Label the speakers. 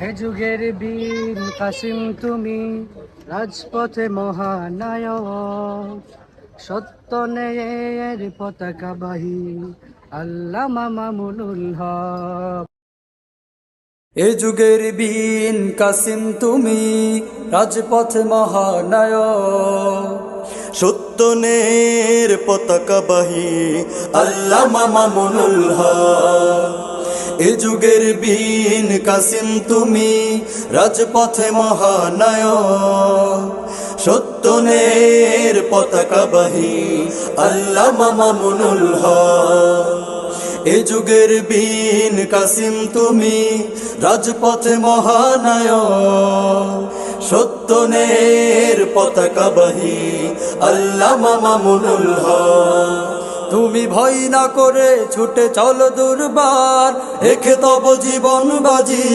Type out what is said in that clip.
Speaker 1: হে বীর কাসিম তুমি রাজপথে মহানায়ক, সত্য ন্যায়ের পতাকা বাহী আল্লামা মামুনুল হক।
Speaker 2: এ যুগের বিন কাসিম তুমি রাজপথ মহানায়ক
Speaker 3: সত্যনের পতাকা বাহি আল্লাহ মামুনুল হক। এ যুগের বীন কাসিম তুমি রাজপথে মহানায়ক। সত্যনের পতাকা বাহি আল্লাহ মামুনুল হক। এ যুগের বীন কাসিম তুমি রাজপথে মহানায়ক। সত্যনের পতাকা বাহি আল্লাহ মামুনুল হক।
Speaker 2: তুমি ভয় না করে ছুটে চলো দুর্বার
Speaker 3: রেখে তব জীবন বাজি।